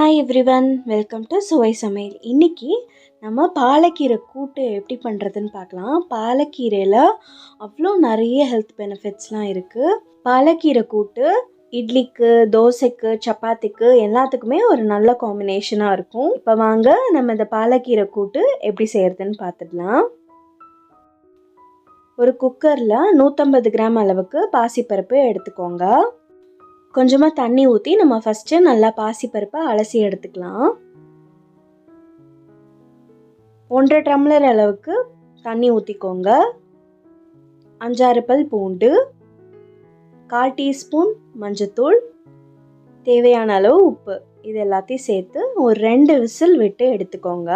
Hi everyone welcome to சுவை சமையல் இன்னைக்கு நம்ம பாலக்கீரை கூட்டு எப்படி பண்ணுறதுன்னு பார்க்கலாம். பாலக்கீரையில் அவ்வளோ நிறைய ஹெல்த் பெனிஃபிட்ஸ்லாம் இருக்குது பாலக்கீரை கூட்டு இட்லிக்கு தோசைக்கு சப்பாத்திக்கு எல்லாத்துக்குமே ஒரு நல்ல காம்பினேஷனாக இருக்கும். இப்போ வாங்க நம்ம இந்த பாலக்கீரை கூட்டு எப்படி செய்கிறதுன்னு பார்த்துடலாம். ஒரு குக்கரில் நூற்றம்பது கிராம் அளவுக்கு பாசிப்பருப்பு எடுத்துக்கோங்க. கொஞ்சமாக தண்ணி ஊற்றி நம்ம ஃபஸ்ட்டு நல்லா பாசிப்பருப்பை அலசி எடுத்துக்கலாம். ஒன்றரை டம்ளர் அளவுக்கு தண்ணி ஊற்றிக்கோங்க அஞ்சாறு பல் பூண்டு கால் டீஸ்பூன் மஞ்சத்தூள் தேவையான அளவு உப்பு. இது எல்லாத்தையும் சேர்த்து ஒரு ரெண்டு விசில் விட்டு எடுத்துக்கோங்க.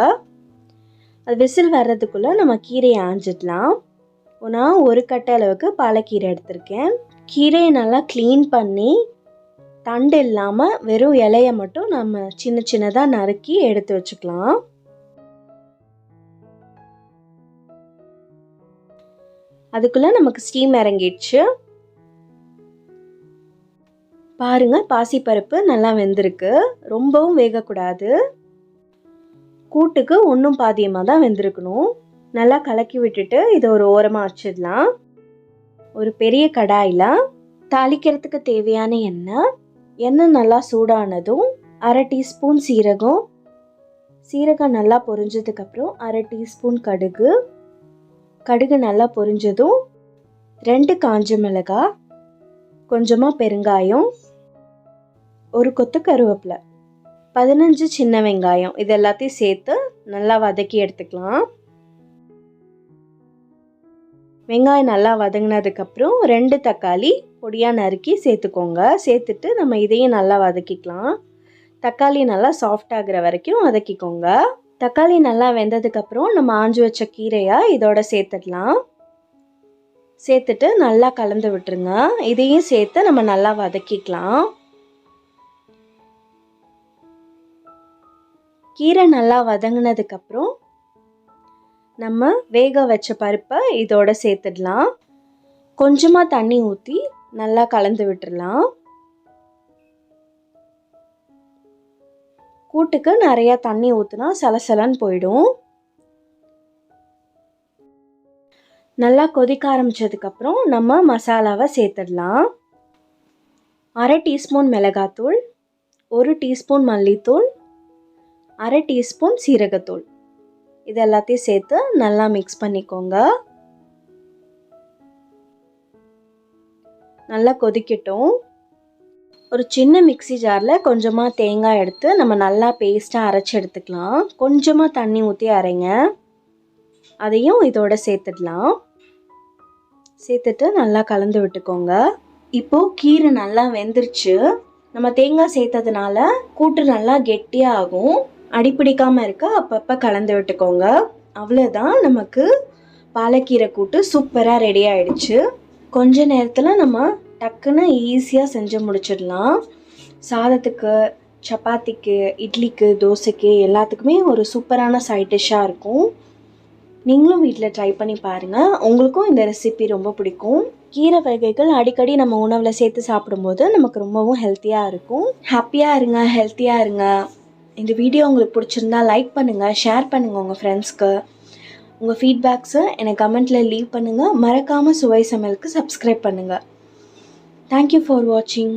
அது விசில் வர்றதுக்குள்ளே நம்ம கீரையை ஆஞ்சிடலாம். நான் ஒரு கட்டை அளவுக்கு பாலக்கீரை எடுத்திருக்கேன். கீரையை நல்லா க்ளீன் பண்ணி தண்டு இல்லாமல் வெறும் இலைய மட்டும் நம்ம சின்ன சின்னதாக நறுக்கி எடுத்து வச்சுக்கலாம். அதுக்குள்ளே நமக்கு ஸ்டீம் இறங்கிடுச்சு. பாருங்க பாசிப்பருப்பு நல்லா வெந்திருக்கு. ரொம்பவும் வேகக்கூடாது. கூட்டுக்கு ஒன்றும் பாதியமாக தான் வெந்திருக்கணும். நல்லா கலக்கி விட்டுட்டு இதை ஒரு ஓரமாக வச்சிடலாம். ஒரு பெரிய கடாயில் தாளிக்கிறதுக்கு தேவையான எண்ணெய் எண்ணெய் நல்லா சூடானதும் அரை டீஸ்பூன் சீரகம். சீரகம் நல்லா பொரிஞ்சதுக்கப்புறம் அரை டீஸ்பூன் கடுகு. கடுகு நல்லா பொரிஞ்சதும் ரெண்டு காஞ்ச மிளகாய் கொஞ்சமாக பெருங்காயம் ஒரு கொத்து கருவேப்பிலை பதினஞ்சு சின்ன வெங்காயம் இது எல்லாத்தையும் சேர்த்து நல்லா வதக்கி எடுத்துக்கலாம். வெங்காயம் நல்லா வதங்கினதுக்கப்புறம் ரெண்டு தக்காளி பொடியாக நறுக்கி சேர்த்துக்கோங்க. சேர்த்துட்டு நம்ம இதையும் நல்லா வதக்கிக்கலாம். தக்காளி நல்லா சாஃப்ட் ஆகுற வரைக்கும் வதக்கிக்கோங்க. தக்காளி நல்லா வெந்ததுக்கப்புறம் நம்ம ஆஞ்சு வச்ச கீரையாக இதோட சேர்த்துடலாம். சேர்த்துட்டு நல்லா கலந்து விட்டுருங்க. இதையும் சேர்த்து நம்ம நல்லா வதக்கிக்கலாம். கீரை நல்லா வதங்கினதுக்கப்புறம் நம்ம வேக வச்ச பருப்பை இதோட சேர்த்துடலாம். கொஞ்சமாக தண்ணி ஊற்றி நல்லா கலந்து விட்டுடலாம். கூட்டுக்கு நிறையா தண்ணி ஊற்றுனா சலசலன்னு போயிடும். நல்லா கொதிக்க ஆரம்பித்ததுக்கப்புறம் நம்ம மசாலாவை சேர்த்துடலாம். அரை டீஸ்பூன் மிளகாத்தூள் ஒரு டீஸ்பூன் மல்லித்தூள் அரை டீஸ்பூன் சீரகத்தூள். இது எல்லாத்தையும் சேர்த்து நல்லா மிக்ஸ் பண்ணிக்கோங்க. நல்லா கொதிக்கட்டும். ஒரு சின்ன மிக்சி ஜாரில் கொஞ்சமாக தேங்காய் எடுத்து நம்ம நல்லா பேஸ்ட்டாக அரைச்சி எடுத்துக்கலாம். கொஞ்சமாக தண்ணி ஊற்றி அரைங்க. அதையும் இதோட சேர்த்துடலாம். சேர்த்துட்டு நல்லா கலந்து விட்டுக்கோங்க. இப்போது கீரை நல்லா வெந்துருச்சு. நம்ம தேங்காய் சேர்த்ததுனால கூட்டு நல்லா கெட்டியாக ஆகும். அடிப்பிடிக்காமல் இருக்க? அப்பப்போ கலந்து விட்டுக்கோங்க. அவ்வளோதான் நமக்கு பாலக்கீரை கூட்டு சூப்பராக ரெடி ஆயிடுச்சு. கொஞ்ச நேரத்தில் நம்ம டக்குன்னு ஈஸியாக செஞ்சு முடிச்சிடலாம். சாதத்துக்கு சப்பாத்திக்கு இட்லிக்கு தோசைக்கு எல்லாத்துக்குமே ஒரு சூப்பரான சைட் டிஷ்ஷாக இருக்கும். நீங்களும் வீட்டில் ட்ரை பண்ணி பாருங்கள் உங்களுக்கும் இந்த ரெசிபி ரொம்ப பிடிக்கும். கீரை வகைகள் அடிக்கடி நம்ம உணவில் சேர்த்து சாப்பிடும்போது நமக்கு ரொம்பவும் ஹெல்த்தியாக இருக்கும். ஹாப்பியாக இருங்க ஹெல்த்தியாக இருங்க. இந்த வீடியோ உங்களுக்கு பிடிச்சிருந்தா லைக் பண்ணுங்கள் ஷேர் பண்ணுங்கள் உங்கள் ஃப்ரெண்ட்ஸ்க்கு உங்கள் ஃபீட்பேக்ஸை எனக்கு கமெண்ட்டில் லீவ் பண்ணுங்கள் மறக்காமல் சுவை சமையலுக்கு சப்ஸ்கிரைப் பண்ணுங்கள் தேங்க்யூ ஃபார் வாட்சிங்